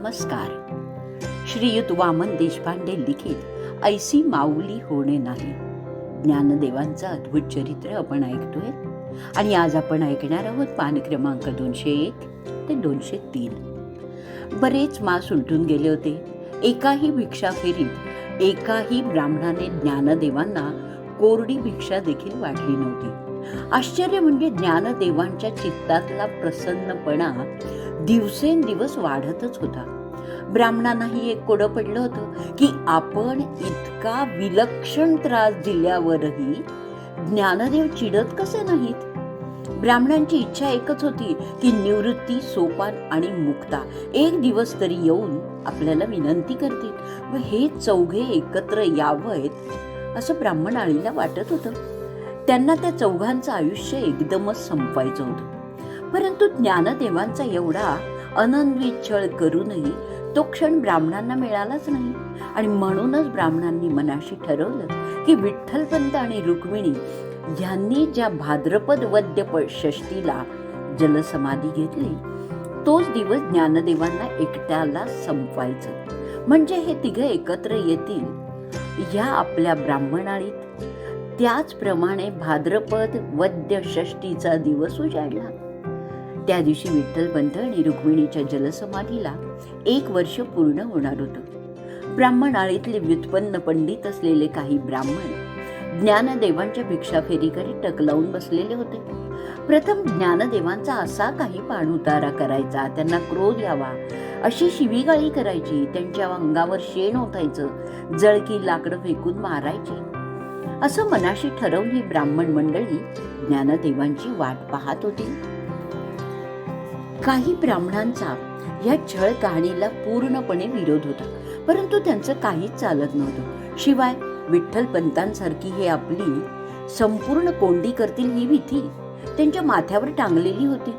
नमस्कार. श्रीयुत वामन देशपांडे लिखित ऐसी माऊली होणे नाही. ज्ञानदेवांचं अद्भुत चरित्र आपण ऐकतोय. आणि आज आपण ऐकणार आहोत पान क्रमांक दोनशे एक ते दोनशे तीन. बरेच मास उलटून गेले होते. एकाही भिक्षा फेरीत एकाही ब्राह्मणाने ज्ञानदेवांना कोरडी भिक्षा देखील वाढली नव्हती. आश्चर्य म्हणजे ज्ञानदेवांच्या चित्तातला प्रसन्नपणा दिवसेंदिवस वाढतच होता. ब्राह्मणांनाही एक कोडं पडलं होतं की आपण इतका विलक्षण त्रास दिल्यावरही ज्ञानदेव चिडत कसे नाहीत? ब्राह्मणांची इच्छा एकच होती की निवृत्ती सोपान आणि मुक्ता एक दिवस तरी येऊन आपल्याला विनंती करतील. व हे चौघे एकत्र यावेत असं ब्राह्मण आळीला वाटत होतं. त्यांना त्या चौघांचं आयुष्य एकदमच संपवायचं होतं. परंतु ज्ञानदेवांचा एवढा अनन्वित छळ करूनही तो क्षण ब्राह्मणांना मिळालाच नाही. आणि म्हणूनच ब्राह्मणांनी मनाशी ठरवलं की विठ्ठलपंत आणि रुक्मिणी यांनी ज्या भाद्रपद वद्य षष्टीला जलसमाधी घेतली तोच दिवस ज्ञानदेवांना एकट्याला संपवायचं. म्हणजे हे तिघं एकत्र येतील या आपल्या ब्राह्मणाळीत. त्याचप्रमाणे भाद्रपद वद्य षष्टीचा दिवस उजाडला. त्या दिवशी विठ्ठलपंत आणि रुक्मिणीच्या जलसमाधीला एक वर्ष पूर्ण होणार होतं. ब्राह्मण आळीतले व्युत्पन्न पंडित असलेले काही ब्राह्मण ज्ञानदेवांच्या भिक्षाफेरीकडे टक लावून बसलेले होते. प्रथम ज्ञानदेवांचा असा काही पाणउतारा करायचा त्यांना क्रोध यावा अशी शिवीगाळी करायची त्यांच्या अंगावर शेण ओतायचं जळकी लाकडं फेकून मारायची. असं मनाशी ठरवून ही ब्राह्मण मंडळी ज्ञानदेवांची वाट पाहत होती. काही ब्राह्मणांचा या छळ कहाणीला पूर्णपणे विरोध होता. परंतु त्यांचं काहीच चालत नव्हतं. शिवाय विठ्ठल पंतांसारखी हे आपली संपूर्ण कोंडी करतील ही भीती त्यांच्या माथ्यावर टांगलेली होती.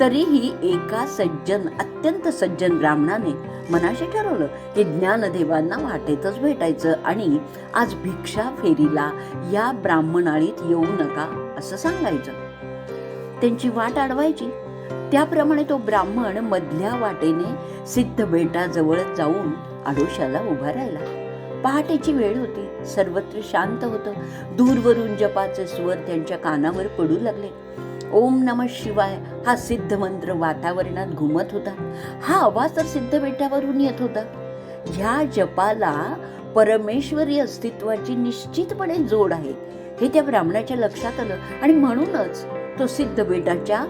तरीही एका सज्जन अत्यंत सज्जन ब्राह्मणाने मनाशी ठरवलं की ज्ञानदेवांना वाटेतच भेटायचं आणि आज भिक्षा फेरीला या ब्राह्मणाळीत येऊ नका असं सांगायचं. त्यांची वाट अडवायची त्याप्रमाणे तो ब्राह्मण मधल्या वाटेने सिद्ध बेटाजवळ जाऊन आडोशाला उभा राहिला. पहाटेची वेळ होती. सर्वत्र शांत होतं. दूरवरून जपाचे स्वर त्यांच्या कानावर पडू लागले. ओम नम शिवाय हा सिद्ध मंत्र वातावरणात घुमत होता. हा आवाज तर सिद्ध बेटावरून येत होता. ह्या जपाला परमेश्वरी अस्तित्वाची निश्चितपणे जोड आहे हे त्या ब्राह्मणाच्या लक्षात आलं आणि म्हणूनच तो सिद्ध बेटाच्या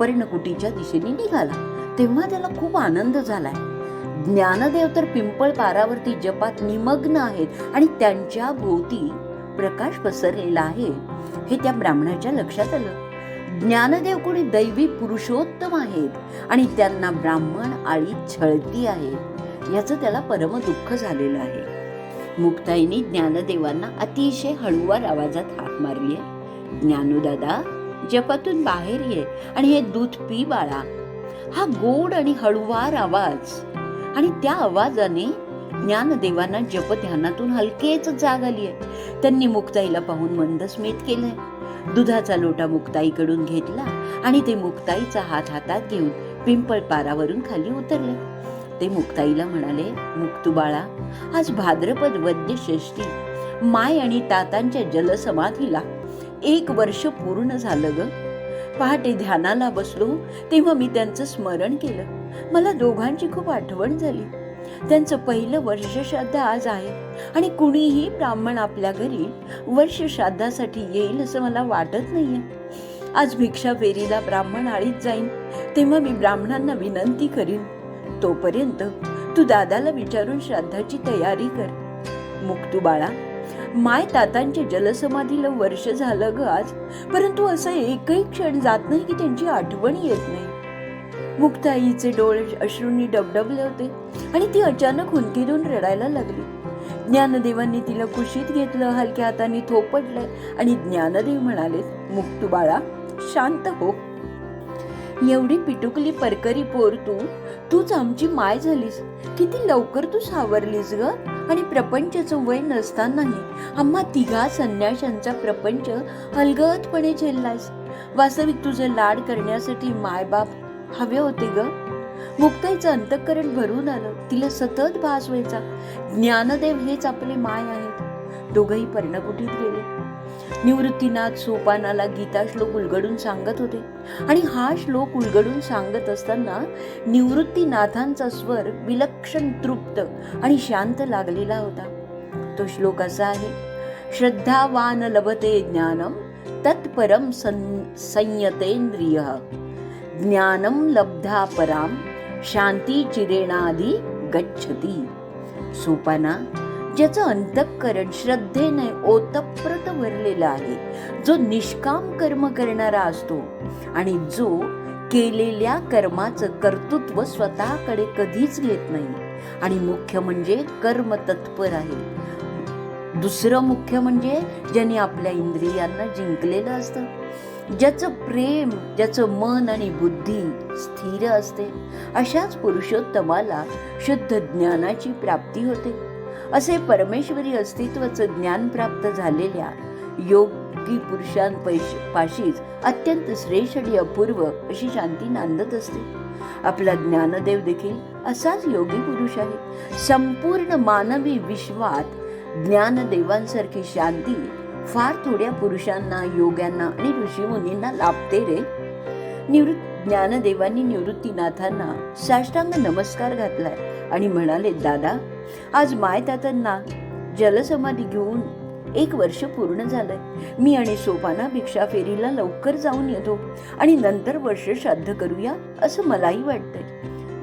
पर्णकुटीच्या दिशेने निघाला. तेव्हा त्याला खूप आनंद झालाय. ज्ञानदेव तर पिंपळ पारावरती जपात निमग्न आहेत आणि त्यांच्या भोवती प्रकाश पसरलेला आहे हे त्या ब्राह्मणाच्या लक्षात आलं. ज्ञानदेव कोणी दैवी पुरुषोत्तम आहेत आणि त्यांना ब्राह्मण आळी छळती आहे याचं त्याला परम दुःख झालेलं आहे. मुक्ताईनी ज्ञानदेवांना अतिशय हळुवार आवाजात हाक मारली आहे. ज्ञानूदादा जपातून बाहेर ये आणि हे दूध पी बाळा. हा गोड आणि हळुवार आवाज आणि त्या आवाजाने ज्ञानदेवांना जप ध्यानातून हलकेच जाग आली आहे. त्यांनी मुक्ताईला पाहून मंद स्मित केलंय. दुधाचा लोटा मुक्ताईकडून घेतला आणि ते मुक्ताईचा हात हातात घेऊन पिंपळ पारावरून खाली उतरले. ते मुक्ताईला म्हणाले मुक्तू बाळा आज भाद्रपद वद्य माय आणि तातांच्या जलसमाधीला एक वर्ष पूर्ण झालं ग. पहाटे ध्यानाला बसलो तेव्हा मी त्यांचं स्मरण केलं. मला दोघांची खूप आठवण झाली. त्यांचं पहिलं वर्ष श्राद्ध आज आहे आणि कुणीही ब्राह्मण आपल्या घरी वर्ष श्राद्धासाठी येईल असं मला वाटत नाहीये. आज भिक्षा फेरीला ब्राह्मण आळीत जाईन तेव्हा मी ब्राह्मणांना विनंती करीन. तोपर्यंत तू दादाला विचारून श्राद्धाची तयारी कर. मुक्तू बाळा माय तातांची जलसमाधीला वर्ष झालं ग आज. परंतु असं एकही क्षण जात नाही की त्यांची आठवण येत नाही. मुक्ताईचे डोळे अश्रूंनी डबडबले होते आणि ती अचानक हुंदकीतून रडायला लागली. ज्ञानदेवांनी तिला कुशीत घेतलं हलक्या हाताने थोपटलं आणि ज्ञानदेव म्हणाले मुक्तू बाळा शांत हो. एवढी पिटुकली परकरी पोर तू. तूच आमची माय झालीस. किती लवकर तू सावरलीस ग? आणि प्रपंचाचं वय नसतानाही आम्हा तिघा संन्याशांचा प्रपंच हलगतपणे झेललास वास्तविक तुझं लाड करण्यासाठी मायबाप हवे होते ग. मुक्ताईचं अंतःकरण भरून आलं. तिला सतत भास व्हायचा. ज्ञानदेव हेच आपले माय आहेत. दोघही पर्णकुटीत गेले. निवृत्तीनाथ सोपानाला गीता श्लोक उलगडून सांगत होते. आणि हा श्लोक उलगडून सांगत असताना निवृत्तीनाथांचा स्वर विलक्षण तृप्त आणि शांत लागलेला होता. तो श्लोक असा आहे श्रद्धावान लभते ज्ञानम तत्परम सं संयतेंद्रिय. ज्ञानम लब्धा पराम शांती चिरेणादी गच्छती. सोपाना ज्याचं अंतःकरण श्रद्धेने ओतप्रत भरलेलं आहे. जो निष्काम कर्म करणारा असतो आणि जो केलेल्या कर्माचं कर्तृत्व स्वतःकडे कधीच घेत नाही. आणि मुख्य म्हणजे कर्म तत्पर आहे. दुसरं मुख्य म्हणजे ज्याने आपल्या इंद्रियांना जिंकलेलं असतं. ज्याचं प्रेम ज्याचं मन आणि बुद्धी स्थिर असते. अशाच पुरुषोत्तमाला शुद्ध ज्ञानाची प्राप्ती होते. असे परमेश्वरी अस्तित्वाचं ज्ञान प्राप्त झालेल्या योगी पुरुषांपाशीच अत्यंत श्रेष्ठ आणि अपूर्व अशी शांती नांदत असते. आपला ज्ञानदेव देखील असाच योगी पुरुष आहे. संपूर्ण मानवी विश्वात ज्ञानदेवांसारखी शांती फार थोड्या पुरुषांना योग्यांना आणि ऋषीमुनींना लाभते रे. निवृत्त ज्ञानदेवांनी निवृत्तीनाथांना साष्टांग नमस्कार घातलाय आणि म्हणाले दादा आज माय तात्यांना जलसमाधी घेऊन एक वर्ष पूर्ण झालंय. मी आणि सोपाना भिक्षा फेरीला लवकर जाऊन येतो आणि नंतर वर्ष श्राद्ध करूया असं मलाही वाटतंय.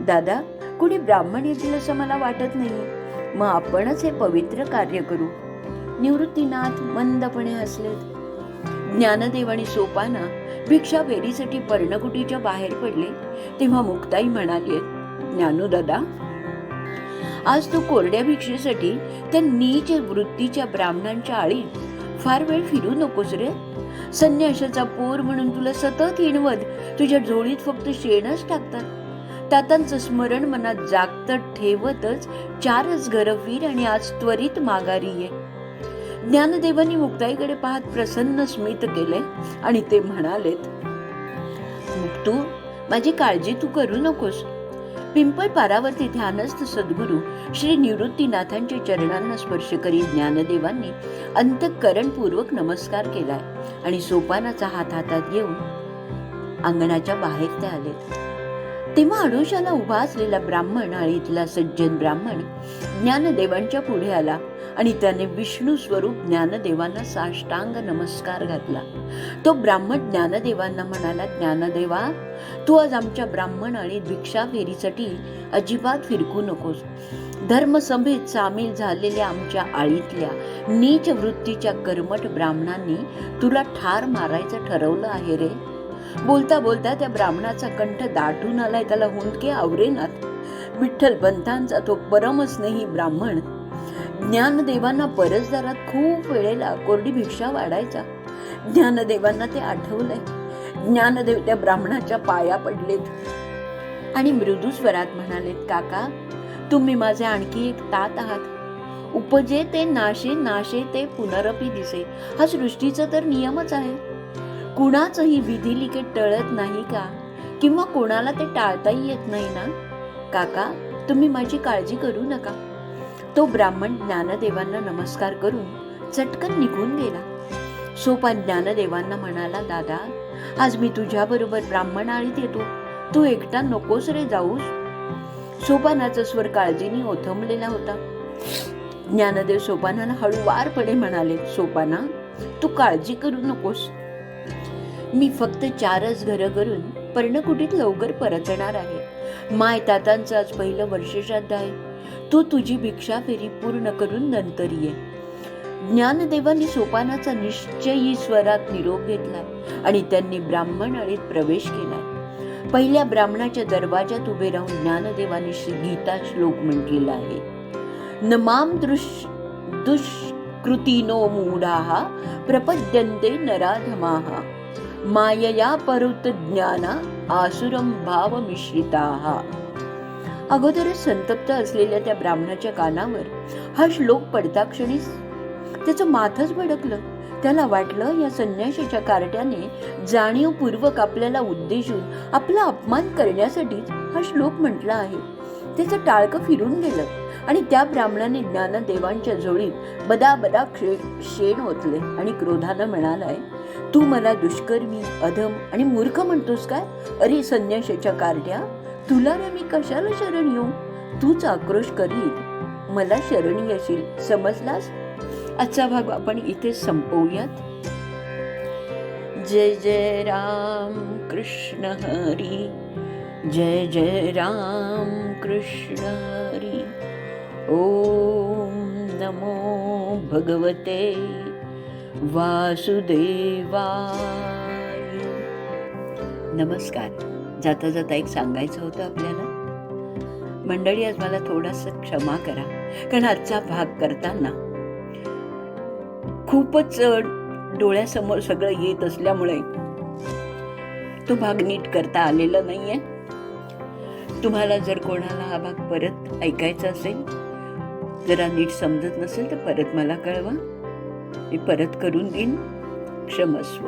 दादा कुणी ब्राह्मण येतील असं मला वाटत नाही मग आपणच हे पवित्र कार्य करू. निवृत्तीनाथ मंदपणे हसलेत ज्ञानदेव आणि सोपाना भिक्षा फेरीसाठी पर्णकुटीच्या बाहेर पडले तेव्हा मुक्ताई म्हणाली ज्ञानू दादा आज तू कोरड्या भिक्षेसाठी त्या नीच वृत्तीच्या ब्राह्मणांच्या आळीत फार वेळ फिरू नकोस रे. संन्याशाचा पोर म्हणून तुला सतत हिणवत तुझ्या झोळीत फक्त शेणच टाकतात. तातांचं स्मरण मनात जागत ठेवतच चारच घर फिर आणि आज त्वरित माघारी ये. ज्ञानदेवांनी मुक्ताईकडे पाहत प्रसन्न स्मित केले आणि ते म्हणालेत मुक्तू माझी काळजी तू करू नकोस. पिंपळ पारावरती ध्यानस्थ सद्गुरू श्री निवृत्तीनाथांच्या चरणांना स्पर्श करी ज्ञानदेवांनी अंतःकरणपूर्वक नमस्कार केलाय आणि सोपानाचा हात हातात घेऊन अंगणाच्या बाहेर ते आले. तेव्हा अडोशाला उभा असलेला ब्राह्मण आळीतला सज्जन ब्राह्मण ज्ञानदेवांच्या पुढे आला आणि त्याने विष्णू स्वरूप ज्ञानदेवांना साष्टांग नमस्कार घातला. तो ब्राह्मण ज्ञानदेवांना म्हणाला ज्ञानदेवा तू आज आमच्या ब्राह्मण आणि भिक्षा फेरीसाठी अजिबात फिरकू नकोस. धर्मसभेत सामील झालेल्या आमच्या आळीतल्या नीच वृत्तीच्या कर्मठ ब्राह्मणांनी तुला ठार मारायचं ठरवलं आहे रे. बोलता बोलता त्या ब्राह्मणाचा कंठ दाटून आलाय त्याला हुंदके आवरेनात. विठ्ठल पंथांचा तो परमस्नेही ब्राह्मण. ज्ञानदेवांना परसदारात खूप वेळेला कोरडी भिक्षा वाढायचा. ज्ञानदेवांना ते आठवलंय. ज्ञानदेव त्या ब्राह्मणाच्या पाया पडलेत. आणि मृदू स्वरात म्हणालेत काका तुम्ही माझे आणखी एक तात आहात. उपजे ते नाशे नाशे ते पुनरपी दिसे. हा सृष्टीचा तर नियमच आहे. कुणाचंही विधिलिखित टळत नाही का? किंवा कोणाला ते टाळताही येत नाही ना? काका तुम्ही माझी काळजी करू नका. तो ब्राह्मण ज्ञानदेवांना नमस्कार करून चटकन निघून गेला. सोपान ज्ञानदेवांना म्हणाला दादा आज मी तुझ्याबरोबर ब्राह्मण आळीत येतो. तू एकटा नकोस रे जाऊस. सोपानाचा स्वर काळजीने ओथंबलेला होता. ज्ञानदेव सोपानाला हळूवारपणे म्हणाले सोपाना तू काळजी करू नकोस. मी फक्त चारच घरं करून पर्णकुटीत लवकर परतणार आहे. माय तातांचं आज पहिलं वर्ष श्राद्ध आहे. तू तुझी भिक्षा फेरी पूर्ण करून नंतर ये. ज्ञानदेवांनी सोपानाचा निश्चयी स्वरात निरोप घेतला आणि त्यांनी ब्राह्मण अळीत प्रवेश केला. पहिल्या ब्राह्मणाच्या दरवाजात उभे राहून ज्ञानदेवाने श्री गीता श्लोक म्हटलेला आहे. नमाम दृश दुष्कृतीनो मूढाः प्रपद्यन्ते नराधमाः। मायया परुत ज्ञाना आसुरम भाव मिश्रिताः। अगोदरच संतप्त असलेल्या त्या ब्राह्मणाच्या कानावर हा श्लोक पडताक्षणीच त्याचं माथच भडकलं. त्याला वाटलं या संन्याशीच्या कार्ट्याने जाणीवपूर्वक आपल्याला उद्देशून आपला अपमान करण्यासाठीच हा श्लोक म्हटला आहे. त्याचं टाळकं फिरून गेलं आणि त्या ब्राह्मणाने ज्ञानदेवांच्या जोडीत बदाबदा बदा क्षे शेण ओतले आणि क्रोधानं म्हणालाय तू मला दुष्कर्मी अधम आणि मूर्ख म्हणतोस काय? अरे संन्याशाच्या कार्ट्या तुला रे मी कशाला शरण येऊ? तूच आक्रोश करीत मला शरण येशील समजलास? आजचा भाग आपण इथे संपवूयात. जय जय राम कृष्ण हरी. जय जय राम कृष्ण हरी. ओम नमो भगवते वासुदेवाय. नमस्कार. जाता जाता एक सांगायचं होतं आपल्याला. मंडळी आज मला थोडासा क्षमा करा. कारण आजचा भाग करताना खूपच डोळ्यासमोर सगळं येत असल्यामुळे तो भाग नीट करता आलेला नाहीये. तुम्हाला जर कोणाला हा भाग परत ऐकायचा असेल जरा नीट समजत नसेल तर परत मला कळवा. मी परत करून देईन क्षमस्व.